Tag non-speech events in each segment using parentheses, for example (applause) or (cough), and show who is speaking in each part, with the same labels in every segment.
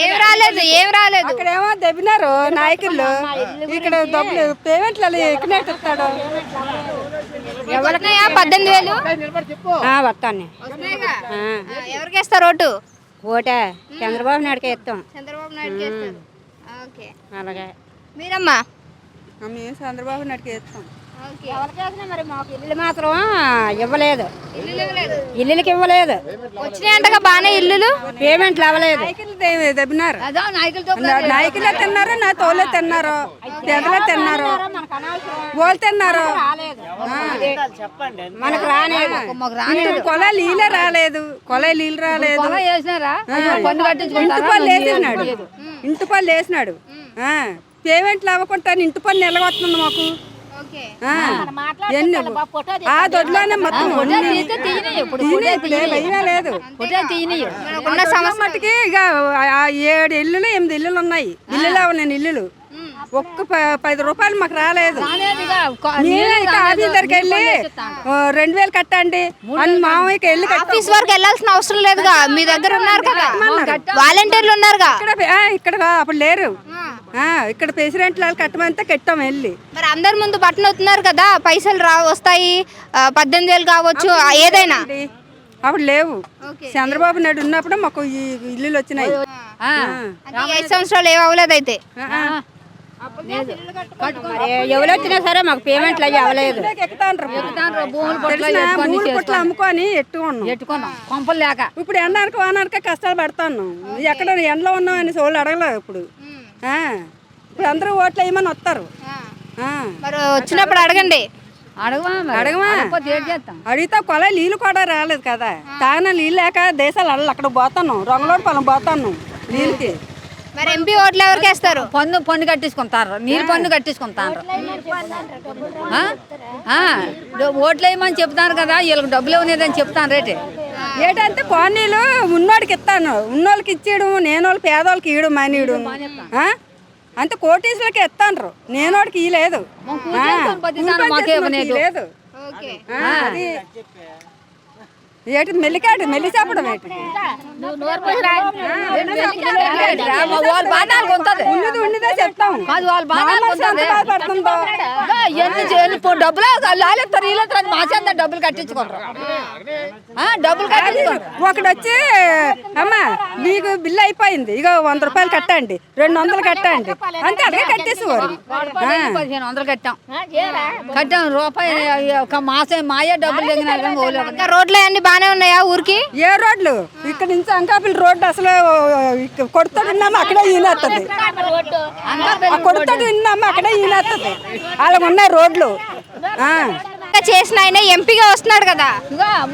Speaker 1: ఏం రాలేదు. ఏం రాలేదు
Speaker 2: ఇక్కడేమో దెబ్బినారు నాయకులు. ఇక్కడ డబ్బులు పేమెంట్లు ఎక్కినట్టు ఇస్తాడు
Speaker 1: ఎవరికైనా పద్దెనిమిది వేలు?
Speaker 2: వస్తాను.
Speaker 1: ఎవరికి వేస్తారు ఓటు?
Speaker 2: ఓటే చంద్రబాబు నాయుడుకి ఇస్తాం.
Speaker 1: చంద్రబాబు
Speaker 2: అలాగే.
Speaker 1: మీరమ్మా?
Speaker 2: మేము చంద్రబాబు నాయుడుకి ఇస్తాం.
Speaker 1: ఓకే.
Speaker 2: ఎవరికి వేసినా మరి మాకు ఇల్లు మాత్రం ఇవ్వలేదు.
Speaker 1: ఇల్లు ఇవ్వలేదు
Speaker 2: ఇల్లులకి ఇవ్వలేదు.
Speaker 1: వచ్చినాయంటగా బాగానే ఇల్లులు.
Speaker 2: పేమెంట్లు అవ్వలేదు. నాయకులు దెబ్బినారు. నాయకులే తిన్నారు నా తోలే తిన్నారు తెగలే తిన్నారు. వాళ్ళు తిన్నారు. మనకు రాలేదు. ఇంటి కొల నీళ్ళే రాలేదు. కొల నీళ్ళు రాలేదు. ఇంటి పళ్ళు వేసినాడు. ఇంటి పళ్ళు వేసినాడు. ఆ, పేమెంట్లు అవ్వకుండా ఇంటి పళ్ళు నిలగొస్తుంది మాకు. ఎన్ని ఆ దొడ్లోనే మొత్తం తీయని ఇప్పుడు ఏ భయమే లేదు.
Speaker 1: ఉన్న సమస్య
Speaker 2: మట్టుకి ఇక ఆ ఏడు ఇల్లులు ఎనిమిది ఇల్లులు ఉన్నాయి. ఇల్లులు నేను ఇల్లులు. ఒక్క ప- పది రూపాయలు మాకు రాలేదు. నేనే ఇక ఆఫీస్ దగ్గరికి వెళ్ళి రెండు వేలు కట్టండి. అని మామయ్యకి వెళ్ళి కట్టాం.
Speaker 1: ఆఫీస్ వరకు వెళ్ళాల్సిన అవసరం లేదుగా. మీ దగ్గర ఉన్నారు కదా. వాలంటీర్లు ఉన్నారుగా.
Speaker 2: ఇక్కడ అప్పుడు లేరు. ఇక్కడ ప్రెసిడెంట్ వాళ్ళు కట్టమంటే కట్టాం వెళ్ళి.
Speaker 1: మరి అందరి ముందు బట్టన్ అవుతున్నారు కదా పైసలు రా వస్తాయి. పద్దెనిమిది వేలు కావచ్చు ఏదైనా?
Speaker 2: అప్పుడు లేవు. చంద్రబాబు నాయుడు ఉన్నప్పుడు మాకు ఈ ఇల్లులు వచ్చినాయి.
Speaker 1: ఐదు సంవత్సరాలు ఏం అవ్వలేదు అయితే.
Speaker 2: ఎవరు వచ్చినా సరే మాకు పేమెంట్లు అయ్యి అవ్వలేదు. మూడు పుట్లు అమ్ముకొని ఎట్టుకున్నాం.
Speaker 3: పెట్టుకున్నాం కొంపలు లేక.
Speaker 2: ఇప్పుడు ఎండనక వానక కష్టాలు పడతాను ఎక్కడ ఎండలో ఉన్నాం అని వాళ్ళు అడగలేదు ఇప్పుడు. ఇప్పుడు అందరూ ఓట్లు వేయమని వస్తారు? ఆ.
Speaker 1: మరి వచ్చినప్పుడు అడగండి.
Speaker 3: చేస్తాం?
Speaker 2: అడిగితే కొల నీళ్ళు కూడా రాలేదు కదా. తాగిన నీళ్ళు లేక దేశాలు అల్ల అక్కడ పోతాను. రంగులోడి పొలం పోతాను నీళ్ళకి.
Speaker 1: మరి ఎంపీ ఓట్లు ఎవరికి వేస్తారు?
Speaker 3: పన్ను పన్ను కట్టించుకుంటారు. నీళ్ళు పన్ను కట్టించుకుంటారు. ఓట్లు వేయమని చెప్తాను కదా వీళ్ళకి డబ్బులు ఇవ్వలేదని చెప్తాను రేటే.
Speaker 2: ఏంటంటే కోనీలు ఉన్నోడికి ఇస్తాను ఉన్నోళ్ళకి ఇచ్చేయడం నేనోళ్ళు పేదోళ్ళకి ఇయ్యడం మానేయడం? అంతే కోటీసులకి ఇస్తాను పని
Speaker 3: మాకే
Speaker 2: చేసిన
Speaker 3: ఇవ్వలేదు.
Speaker 2: వాడికి ఇయ్యలేదు.
Speaker 1: ఓకే
Speaker 2: ఆ, అది ఏంటి మెల్లికాడు మెల్లి చెప్పడం ఏంటి
Speaker 3: వాళ్ళ బాధాలు కొంతది.
Speaker 2: ఉన్నది ఉన్నదే చెప్తాం
Speaker 3: కాదు వాళ్ళ బాధాలు డబ్బులు లాలేస్తారు మా చేత డబ్బులు కట్టించుకుంటారు. ఆ, డబ్బులు కట్టించుకుంటారు.
Speaker 2: ఒకడు వచ్చి అమ్మా మీకు బిల్లు అయిపోయింది. ఇగో వంద రూపాయలు కట్టండి. రెండు వందలు కట్టండి. అంతే అలాగే కట్టేసేవారు.
Speaker 3: పదిహేను వందలు కట్టాం. కట్టాం రూపాయి ఒక మాసం మాయే డబ్బులు
Speaker 1: ఇంకా రోడ్లు అన్ని బాగానే ఉన్నాయా ఊరికి?
Speaker 2: ఏ రోడ్లు? ఇక్కడ నుంచి అంకాపిల్ రోడ్డు అసలు కొడుతాడు విన్నాము? అక్కడే ఈనేస్తుంది కొడుతాడు విన్నాము? అక్కడే ఈనేస్తుంది అలాగ ఉన్నాయి రోడ్లు.
Speaker 1: చేసిన ఆయన ఎంపీగా వస్తున్నాడు కదా.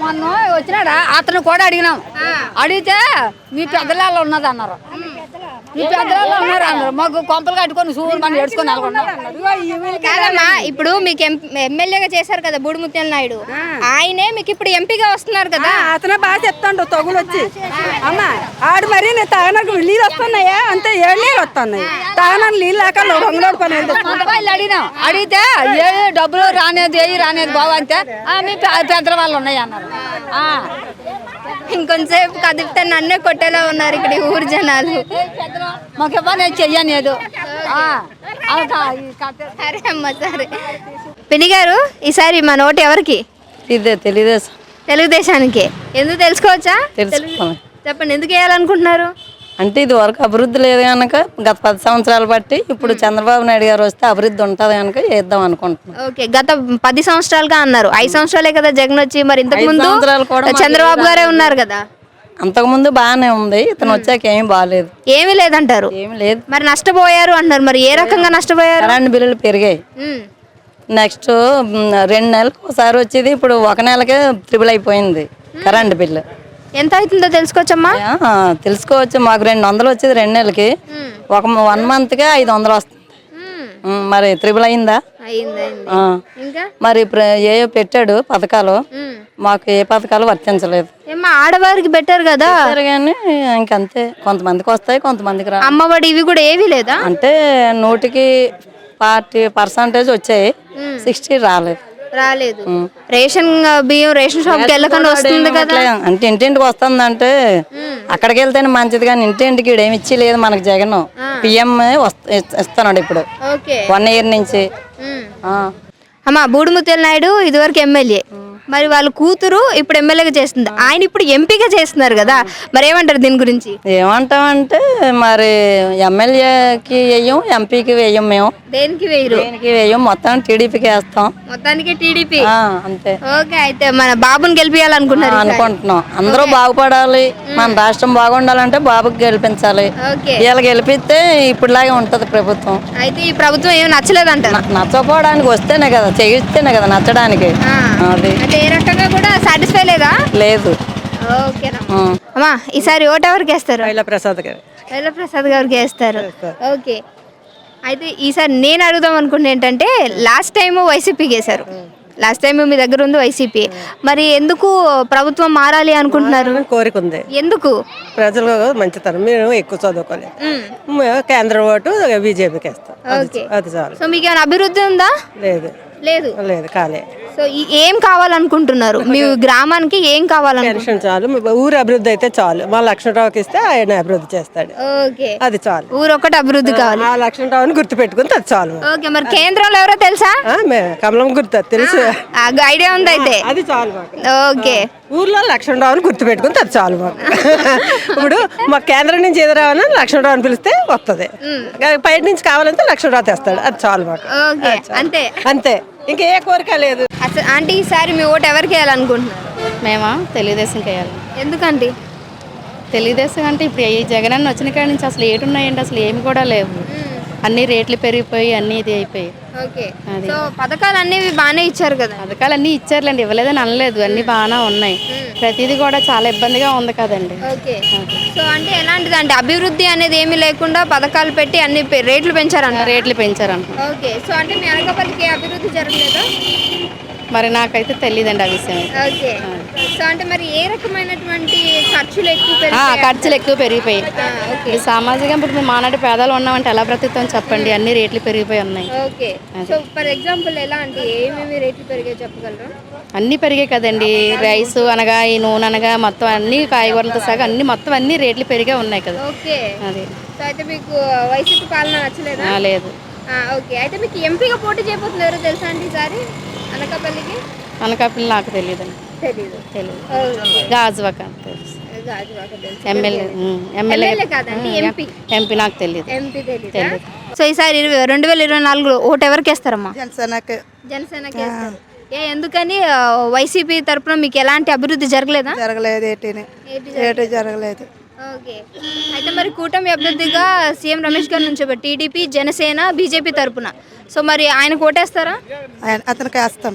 Speaker 3: మొన్న వచ్చినాడా? అతను కూడా అడిగినాం. అడిగితే మీ పెద్దలాళ్ళు ఉన్నది అన్నారు ఉన్నారు అన్నారు మాకు కొంపలు కట్టుకొని సూరు మనం ఏడుచుకొని
Speaker 1: కాదమ్మా ఇప్పుడు మీకు ఎమ్మెల్యేగా చేశారు కదా బూడిముత్యాల నాయుడు. ఆయనే మీకు ఇప్పుడు ఎంపీగా వస్తున్నారు కదా.
Speaker 2: అతనే బాగా చెప్తాడు తగులు వచ్చి. అమ్మ ఆడు మరి నేను తాగనకు నీళ్ళు వస్తున్నాయా? అంతే ఏడు నీళ్ళు వస్తున్నాయి. తాగనకు నీళ్ళు లేక పని
Speaker 3: కొంతమంది అడిగినాం. అడిగితే ఏ డబ్బులు రానేది ఏ రానేది బావ అంటే "ఆ, మీ పెద్దల వాళ్ళు ఉన్నాయి అన్నారు. ఆ.
Speaker 1: ఇంకొంతసేపు కదిపితే నన్నే కొట్టేలా ఉన్నారు ఇక్కడ ఊరు జనాలు.
Speaker 3: మాకు ఇవ్వని చెయ్యలేదు
Speaker 1: సరే అమ్మ సరే. పిన్ని గారు ఈసారి మా నోటు ఎవరికి?
Speaker 4: ఇదే తెలుగుదేశం.
Speaker 1: తెలుగుదేశానికి. ఎందుకు తెలుసుకోవచ్చా? చెప్పండి ఎందుకు వేయాలనుకుంటున్నారు?
Speaker 4: అంటే ఇది వరకు అభివృద్ధి లేదు కనుక గత పది సంవత్సరాలు బట్టి ఇప్పుడు చంద్రబాబు నాయుడు గారు వస్తే అభివృద్ధి ఉంటుంది కనుక చేద్దాం అనుకుంటున్నాం.
Speaker 1: ఓకే గత పది సంవత్సరాలుగా అన్నారు. ఐదు సంవత్సరాలే కదా జగన్ వచ్చి మరి ఇంతకు ముందు చంద్రబాబు గారే ఉన్నారు కదా.
Speaker 4: అంతకుముందు బాగానే ఉంది ఇతను వచ్చాక ఏం బాగాలేదు
Speaker 1: ఏమీ లేదంటారు?
Speaker 4: ఏమి లేదు.
Speaker 1: మరి నష్టపోయారు అంటున్నారు మరి ఏ రకంగా నష్టపోయారు?
Speaker 4: కరెంట్ బిల్లులు పెరిగాయి.
Speaker 1: ఉమ్.
Speaker 4: నెక్స్ట్ మ్, రెండు నెలలకు ఒకసారి వచ్చేది ఇప్పుడు ఒక నెలకే త్రిబుల్ అయిపోయింది కరెంట్ బిల్లు.
Speaker 1: ఎంత అవుతుందో తెలుసుకోవచ్చమ్మా?
Speaker 4: ఆ, తెలుసుకోవచ్చు. మాకు రెండు వందలు వచ్చేది రెండు నెలలకి. ఒక వన్ మంత్కే ఐదు వందలు వస్తుంది.
Speaker 1: ఉమ్.
Speaker 4: మ్, మరి త్రిబుల్ అయిందా?
Speaker 1: అయింది అయింది.
Speaker 4: ఆ.
Speaker 1: ఇంకా?
Speaker 4: మరి ఇప్పుడు ఏయో పెట్టాడు పథకాలు.
Speaker 1: ఉమ్.
Speaker 4: మాకు ఏ పథకాలు వర్తించలేదు.
Speaker 1: ఆడవారికి బెటర్ కదా?
Speaker 4: కానీ ఇంకంతే. కొంతమందికి వస్తాయి కొంతమందికి రా
Speaker 1: అమ్మఒడి ఇవి కూడా ఏవి లేదా?
Speaker 4: అంటే నూటికి పార్టీ పర్సంటేజ్ వచ్చాయి. సిక్స్టీ రాలేదు.
Speaker 1: రాలేదు. రేషన్ బియ్యం రేషన్ షాప్కి వెళ్ళకుండా వస్తుంది కదా?
Speaker 4: అంటే ఇంటింటికి వస్తుందంటే అక్కడికి వెళ్తేనే మంచిది కానీ ఇంటింటికి ఏమి ఇచ్చి లేదు మనకు జగన్. పిఎం ఇస్తున్నాడు ఇప్పుడు. వన్ ఇయర్ నుంచి.
Speaker 1: అమ్మా బూడిముత్యాల నాయుడు ఇదివరకు ఎమ్మెల్యే. మరి వాళ్ళ కూతురు ఇప్పుడు ఎమ్మెల్యేగా చేస్తుంది. ఆయన ఇప్పుడు ఎంపీగా చేస్తున్నారు కదా. మరి ఏమంటారు దీని గురించి?
Speaker 4: ఏమంటామంటే మరి ఎమ్మెల్యేకి వేయం ఎంపీకి వేయం మేము.
Speaker 1: దేనికి వేయరు?
Speaker 4: దేనికి వేయం? మొత్తం టీడీపీకి వేస్తాం.
Speaker 1: మొత్తానికి టీడీపీ
Speaker 4: అంతే.
Speaker 1: ఓకే అయితే మన బాబుని గెలిపించాలనుకుంటున్నారు.
Speaker 4: అనుకుంటున్నాం. అందరూ బాగుపడాలి. మన రాష్ట్రం బాగుండాలంటే బాబుకి గెలిపించాలి.
Speaker 1: ఓకే.
Speaker 4: వీళ్ళు గెలిపిస్తే ఇప్పుడులాగే ఉంటది ప్రభుత్వం.
Speaker 1: అయితే ఈ ప్రభుత్వం ఏమి నచ్చలేదంటారు?
Speaker 4: న- నచ్చకపోవడానికి వస్తేనే కదా చేయిస్తేనే కదా నచ్చడానికి. అది.
Speaker 1: ఏ రకంగా కూడా సాటిస్ఫై లేదా?
Speaker 4: లేదు.
Speaker 1: ఓకేనా. అమ్మా ఈసారి ఓటు ఎవరికి వేస్తారు
Speaker 5: ప్రసాద్ గారు.
Speaker 1: ప్రసాద్ గారికి వేస్తారు ఓకే. అయితే ఈసారి నేను అడుగుదాం అనుకుంటే ఏంటంటే లాస్ట్ టైం వైసీపీకి వేశారు లాస్ట్ టైం మీ దగ్గర ఉంది వైసీపీ. మరి ఎందుకు ప్రభుత్వం మారాలి అనుకుంటున్నారు?
Speaker 5: కోరిక ఉంది.
Speaker 1: ఎందుకు?
Speaker 5: ప్రజలు మంచితనం. మేము ఎక్కువ చదువుకోలేదు. మేము. కేంద్ర ఓటు బీజేపీకి వేస్తాం.
Speaker 1: ఓకే. సో మీకు ఏమైనా అభివృద్ధి ఉందా?
Speaker 5: లేదు.
Speaker 1: లేదు.
Speaker 5: లేదు కాలే.
Speaker 1: సో ఈ- ఏం కావాలనుకుంటున్నారు? మీ గ్రామానికి ఏం కావాలనుకుంటున్నారు
Speaker 5: పెన్షన్ చాలు. ఊరు అభివృద్ధి అయితే చాలు. మా లక్ష్మణరావుకి ఇస్తే ఆయన అభివృద్ధి చేస్తాడు.
Speaker 1: ఓకే.
Speaker 5: అది చాలు.
Speaker 1: ఊరు ఒకటి అభివృద్ధి కావాలి.
Speaker 5: ఆ లక్ష్మణరావుని గుర్తు పెట్టుకుంటే అది చాలు.
Speaker 1: ఓకే మరి కేంద్రంలో ఎవరో తెలుసా?
Speaker 5: ఆ, మే కమలం గుర్తు తెలుసు.
Speaker 1: ఆ ఐడియా ఉంది అయితే
Speaker 5: అది చాలు మాకు.
Speaker 1: ఓకే.
Speaker 5: ఊర్లో లక్ష్మణరావుని గుర్తు పెట్టుకుంటే అది చాలు మాకు. (laughs) ఇప్పుడు మా కేంద్రం నుంచి ఏది రావాలని లక్ష్మణరావుని పిలిస్తే వస్తుంది బయట నుంచి కావాలంటే లక్ష్మణరావు తెస్తాడు. అది చాలు మాకు.
Speaker 1: ఓకే. అంతే.
Speaker 5: అంతే. ఇంకే కోరిక లేదు.
Speaker 1: ఆంటీ ఈసారి మీ ఓటు ఎవరికి వేయాలనుకుంటున్నారు?
Speaker 6: మేమా? తెలుగుదేశంకి వేయాలి.
Speaker 1: ఎందుకండి
Speaker 6: తెలుగుదేశం అంటే ఇప్పుడు ఈ జగన్ అన్న వచ్చిన కాడి నుంచి అసలు ఏటి ఉన్నాయండి అసలు ఏమి కూడా లేవు. అన్ని రేట్లు పెరిగిపోయి అన్ని ఇది అయిపోయి.
Speaker 1: ఓకే. సో పథకాలు అన్నీ బాగానే ఇచ్చారు కదా?
Speaker 6: పథకాలు అన్నీ ఇచ్చారులేండి ఇవ్వలేదని అనలేదు. అన్ని బాగానే ఉన్నాయి. ప్రతిదీ కూడా చాలా ఇబ్బందిగా ఉంది కదండి.
Speaker 1: ఓకే. సో అంటే ఎలాంటిది అంటే అభివృద్ధి అనేది ఏమీ లేకుండా పథకాలు పెట్టి అన్ని రేట్లు పెంచారంట.
Speaker 6: రేట్లు పెంచారంట.
Speaker 1: ఓకే. సో అంటే మీ అనకాపల్లికి అభివృద్ధి జరగలేదా?
Speaker 6: మరి నాకైతే తెలియదండి ఆ విషయం.
Speaker 1: ఓకే. సో అంటే మరి ఏ రకమైనటువంటి ఖర్చులు ఎక్కువ పెరిగాయి?
Speaker 6: ఖర్చులు ఎక్కువ పెరిగిపోయి
Speaker 1: ఆ, ఓకే.
Speaker 6: ఈ సామాజిక ఇప్పుడు మేము మానాటి పేదలు ఉన్నామంటే ఎలా బ్రతుకుతాం చెప్పండి? అన్ని రేట్లు పెరిగిపోయి ఉన్నాయి.
Speaker 1: ఓకే. సో ఫర్ ఎగ్జాంపుల్ ఎలా అంటే ఏమేమి రేట్లు పెరిగాయి చెప్పగలరా?
Speaker 6: అన్నీ పెరిగాయి కదండి. రైస్ అనగా ఈ నూనె అనగా మొత్తం అన్ని కాయగూరలతో సహా అన్ని మొత్తం అన్ని రేట్లు పెరిగే ఉన్నాయి కదా.
Speaker 1: ఓకే.
Speaker 6: అది.
Speaker 1: సో అయితే మీకు వైసీపీ పాలన నచ్చలేదా?
Speaker 6: ఆ, లేదు.
Speaker 1: ఆ, ఓకే. అయితే మీకు ఎంపీగా పోటీ చేయబోతుంది ఎవరో తెలుసా అండి ఈసారి? అనకాపల్లికి?
Speaker 6: అనకాపల్లి నాకు తెలియదండి
Speaker 1: తెలీదు.
Speaker 6: తెలియదు. గాజువాక తెలుసు. ఎమ్మెల్యే
Speaker 1: ఎమ్మెల్యే కాదండి, ఎంపీ.
Speaker 6: ఎంపీ నాకు తెలియదు
Speaker 1: ఎంపీ సో ఈసారి ఇరవై రెండు వేల ఇరవై నాలుగులో ఓటు ఎవరికి వేస్తారమ్మా?
Speaker 5: జనసేనకి.
Speaker 1: ఏ ఎందుకని వైసీపీ తరపున మీకు ఎలాంటి అభివృద్ధి జరగలేదా?
Speaker 5: జరగలేదు ఏటీని. ఏటీ జరగలేదు.
Speaker 1: ఓకే. అయితే మరి కూటమి అభ్యర్థిగా సీఎం రమేష్ గారు నుంచి టీడీపీ జనసేన బీజేపీ తరపున. సో మరి ఆయన కోటేస్తారా
Speaker 5: అతనికి వేస్తాం.